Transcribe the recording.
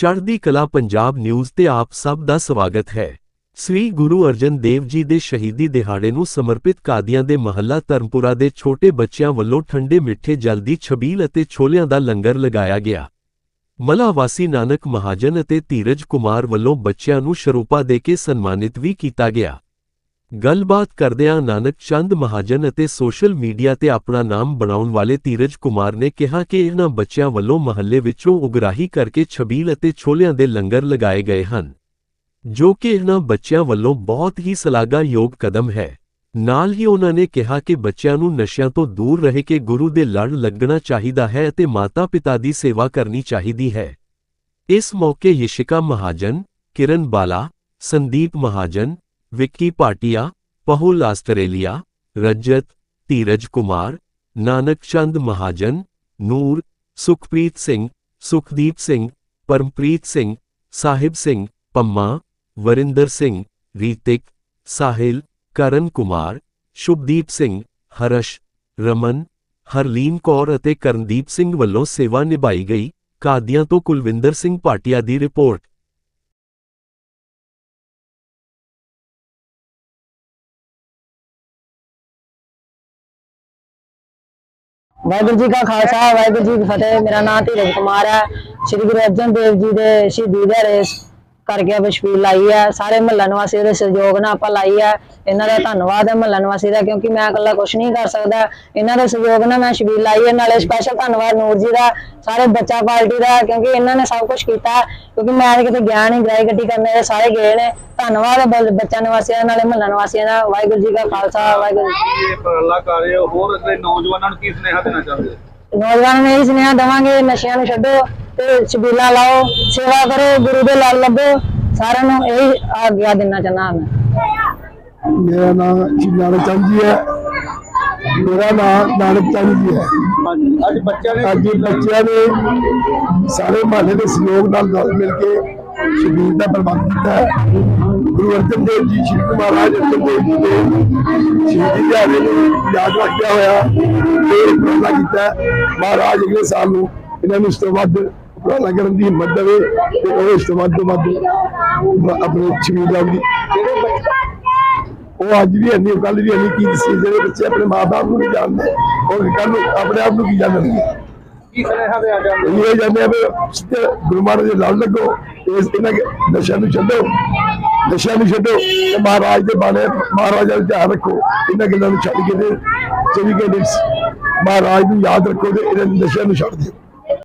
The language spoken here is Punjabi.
ਚੜ੍ਹਦੀ ਕਲਾ ਪੰਜਾਬ ਨਿਊਜ਼ ਤੇ ਆਪ ਸਭ ਦਾ ਸਵਾਗਤ ਹੈ। ਸ੍ਰੀ ਗੁਰੂ ਅਰਜਨ ਦੇਵ ਜੀ ਦੇ ਸ਼ਹੀਦੀ ਦਿਹਾੜੇ ਨੂੰ ਸਮਰਪਿਤ ਕਾਦੀਆਂ ਦੇ ਮਹੱਲਾ ਧਰਮਪੁਰਾ ਦੇ ਛੋਟੇ ਬੱਚਿਆਂ ਵੱਲੋਂ ਠੰਡੇ ਮਿੱਠੇ ਜਲ ਦੀ ਛਬੀਲ ਅਤੇ ਛੋਲਿਆਂ ਦਾ ਲੰਗਰ ਲਗਾਇਆ ਗਿਆ। ਮਲਾ ਵਾਸੀ ਨਾਨਕ ਮਹਾਜਨ ਅਤੇ ਧੀਰਜ ਕੁਮਾਰ ਵੱਲੋਂ ਬੱਚਿਆਂ ਨੂੰ ਸ਼ਰੂਪਾ ਦੇ ਕੇ ਸਨਮਾਨਿਤ ਵੀ ਕੀਤਾ ਗਿਆ। ਗੱਲਬਾਤ ਕਰਦਿਆਂ ਨਾਨਕ ਚੰਦ ਮਹਾਜਨ ਅਤੇ ਸੋਸ਼ਲ ਮੀਡੀਆ ਤੇ ਆਪਣਾ ਨਾਮ ਬਣਾਉਣ ਵਾਲੇ ਧੀਰਜ ਕੁਮਾਰ ਨੇ ਕਿਹਾ ਕਿ ਇਹਨਾਂ ਬੱਚਿਆਂ ਵੱਲੋਂ ਮਹੱਲੇ ਵਿੱਚੋਂ ਉਗਰਾਹੀ ਕਰਕੇ ਛਬੀਲ ਅਤੇ ਛੋਲਿਆਂ ਦੇ ਲੰਗਰ ਲਗਾਏ ਗਏ ਹਨ, ਜੋ ਕਿ ਇਹਨਾਂ ਬੱਚਿਆਂ ਵੱਲੋਂ ਬਹੁਤ ਹੀ ਸ਼ਲਾਘਾਯੋਗ ਕਦਮ ਹੈ। ਨਾਲ ਹੀ ਉਹਨਾਂ ਨੇ ਕਿਹਾ ਕਿ ਬੱਚਿਆਂ ਨੂੰ ਨਸ਼ਿਆਂ ਤੋਂ ਦੂਰ ਰਹਿ ਕੇ ਗੁਰੂ ਦੇ ਲੜ ਲੱਗਣਾ ਚਾਹੀਦਾ ਹੈ ਅਤੇ ਮਾਤਾ-ਪਿਤਾ ਦੀ ਸੇਵਾ ਕਰਨੀ ਚਾਹੀਦੀ ਹੈ। ਇਸ ਮੌਕੇ ਯਸ਼ਿਕਾ ਮਹਾਜਨ, ਕਿਰਨ ਬਾਲਾ, ਸੰਦੀਪ ਮਹਾਜਨ ਵਿੱਕੀ ਪਾਟਿਆ ਪਹੁਲ ਆਸਟ੍ਰੇਲੀਆ ਰਜਤ ਧੀਰਜ ਕੁਮਾਰ ਨਾਨਕ ਚੰਦ ਮਹਾਜਨ ਨੂਰ ਸੁਖਪ੍ਰੀਤ ਸਿੰਘ ਸੁਖਦੀਪ ਸਿੰਘ ਪਰਮਪ੍ਰੀਤ ਸਿੰਘ ਸਾਹਿਬ ਸਿੰਘ ਪੰਮਾ ਵਰਿੰਦਰ ਸਿੰਘ ਰੀਤਿਕ ਸਾਹਿਲ ਕਰਨ ਕੁਮਾਰ ਸ਼ੁਭਦੀਪ ਸਿੰਘ ਹਰਸ਼ ਰਮਨ ਹਰਲੀਨ ਕੌਰ ਅਤੇ ਕਰਨਦੀਪ ਸਿੰਘ ਵੱਲੋਂ ਸੇਵਾ ਨਿਭਾਈ ਗਈ ਕਾਦੀਆਂ ਤੋਂ ਕੁਲਵਿੰਦਰ ਸਿੰਘ ਭਾਟੀਆ ਦੀ ਰਿਪੋਰਟ ਵਾਹਿਗੁਰੂ ਜੀ ਕਾ ਖਾਲਸਾ, ਵਾਹਿਗੁਰੂ ਜੀ ਕੀ ਫਤਿਹ। ਮੇਰਾ ਨਾਮ ਧੀਰਜ ਕੁਮਾਰ ਹੈ। ਸ੍ਰੀ ਗੁਰੂ ਅਰਜਨ ਦੇਵ ਜੀ ਦੇ ਸ਼ਹੀਦੀ ਦਿਹਾੜੇ ਕਰਕੇ ਬਸ਼ਪੀਲ ਲਾਈ ਹੈ। ਸਾਰੇ ਮਹੱਲਾ ਨਿਵਾਸੀਆਂ ਦੇ ਸਹਿਯੋਗ ਨਾਲ ਆਪਾਂ ਲਾਈ ਹੈ। ਇਹਨਾਂ ਦਾ ਧੰਨਵਾਦ ਹੈ ਮਹੱਲਾ ਨਿਵਾਸੀ ਦਾ, ਕਿਉਂਕਿ ਮੈਂ ਇਕੱਲਾ ਕੁਝ ਨਹੀਂ ਕਰ ਸਕਦਾ। ਇਹਨਾਂ ਦੇ ਸਹਿਯੋਗ ਨਾਲ ਮੈਂ ਸ਼ਬੀਲ ਲਾਈ ਹੈ। ਨਾਲੇ ਸਪੈਸ਼ਲ ਧੰਨਵਾਦ ਨੂਰ ਜੀ ਦਾ, ਸਾਰੇ ਬੱਚਾ ਪਾਰਟੀ ਦਾ, ਕਿਉਂਕਿ ਇਹਨਾਂ ਨੇ ਸਭ ਕੁਝ ਕੀਤਾ। ਕਿਉਂਕਿ ਮੈਂ ਤਾਂ ਕਿਤੇ ਗਿਆ ਨਹੀਂ ਗ੍ਰਾਈ ਗੱਡੀ ਕਰਨ ਦੇ ਸਾਰੇ ਗਏ ਨੇ। ਧੰਨਵਾਦ ਹੈ ਬ- ਬੱਚਾ ਨਿਵਾਸੀਆਂ ਨਾਲੇ ਮਹੱਲਾ ਨਿਵਾਸੀਆਂ ਦਾ ਵਾਹਿਗੁਰੂ ਜੀ ਕਾ ਖਾਲਸਾ ਵਾਹਿਗੁਰੂ ਜੀ ਕੀ ਫਤਿਹ। ਇਹ ਉਪਰਾਲਾ ਕਰ ਰਹੇ ਹੋ ਹੋਰ ਅਗਲੇ ਨੌਜਵਾਨਾਂ ਨੂੰ ਕੀ ਸੁਨੇਹਾ ਦੇਣਾ ਚਾਹੁੰਦੇ ਹੋ? ਨੌਜਵਾਨਾਂ ਨੂੰ ਇਹ ਸੁਨੇਹਾ ਦੇਵਾਂਗੇ ਨਸ਼ਿਆਂ ਨੂੰ ਛੱਡੋ ਤੇ ਛਬੀਲਾ ਲਾਓ ਸੇਵਾ ਕਰੋ ਗੁਰੂ ਦੇ ਲੜ ਲੱਭੋ। ਸਾਰਿਆਂ ਨੂੰ ਇਹ ਆਗਿਆ ਦੇਣਾ ਚਾਹੁੰਦਾ ਮੈਂ। ਮੇਰਾ ਨਾਮ ਨਾਨਕ ਚੰਦ ਜੀ ਹੈ। ਮੇਰਾ ਨਾਮ ਨਾਨਕ ਚੰਦ ਜੀ ਹੈ ਹਾਂਜੀ ਅੱਜ ਬੱਚਿਆਂ ਨੇ ਅੱਜ ਇਹ ਬੱਚਿਆਂ ਨੇ ਸਾਰੇ ਮਹੱਲੇ ਦੇ ਸਹਿਯੋਗ ਨਾਲ ਨਾਲ ਮਿਲ ਕੇ ਸ਼ਬੀਰ ਦਾ ਪ੍ਰਬੰਧ ਕੀਤਾ ਹੈ ਗੁਰੂ ਅਰਜਨ ਦੇਵ ਜੀ ਸ਼੍ਰੀ ਗੁਰੂ ਮਹਾਰਾਜ ਅਰਜਨ ਦੇਵ ਜੀ ਦੇ ਸ਼ਹੀਦੀ ਦਿਹਾੜੇ ਨੂੰ ਯਾਦ ਰੱਖਿਆ ਹੋਇਆ ਇਹ ਉਪਰਾਲਾ ਕੀਤਾ। ਮਹਾਰਾਜ ਅਗਲੇ ਸਾਲ ਨੂੰ ਇਹਨਾਂ ਨੂੰ ਇਸ ਤੋਂ ਵੱਧ ਉਪਰਾਲਾ ਕਰਨ ਦੀ ਹਿੰਮਤ ਦੇਵੇ ਤੇ ਉਹ ਇਸ ਤੋਂ ਵੱਧ ਤੋਂ ਵੱਧ ਆਪਣੇ ਸ਼ਬੀਰ ਦਾ ਦੀ ਉਹ ਅੱਜ ਵੀ ਇੰਨੀ ਕੱਲ ਵੀ ਇੰਨੀ ਕੀ ਸੀ ਜਿਹੜੇ ਬੱਚੇ ਆਪਣੇ ਮਾਪੇ ਨੂੰ ਨਹੀਂ ਜਾਣਦੇ ਉਹ ਕੱਲ ਨੂੰ ਆਪਣੇ ਆਪ ਨੂੰ ਕੀ ਸੁਨੇਹਾ ਹੋ ਇਹ ਜਾਂਦੇ ਆ ਵੀ ਗੁਰੂ ਮਹਾਰਾਜ ਦੇ ਲੜ ਲੱਗੋ ਇਸ ਇਹਨਾਂ ਕੇ ਨਸ਼ਿਆਂ ਨੂੰ ਛੱਡੋ ਨਸ਼ਿਆਂ ਨੂੰ ਛੱਡੋ ਤੇ ਮਹਾਰਾਜ ਦੇ ਬਾਣੇ ਮਹਾਰਾਜ ਦਾ ਧਿਆਨ ਰੱਖੋ ਇਹਨਾਂ ਗੱਲਾਂ ਨੂੰ ਛੱਡ ਕੇ ਤੇ ਚੌਵੀ ਘੰਟੇ ਮਹਾਰਾਜ ਨੂੰ ਯਾਦ ਰੱਖੋ ਤੇ ਇਹਨਾਂ ਨਸ਼ਿਆਂ ਨੂੰ ਛੱਡ ਦਿਓ।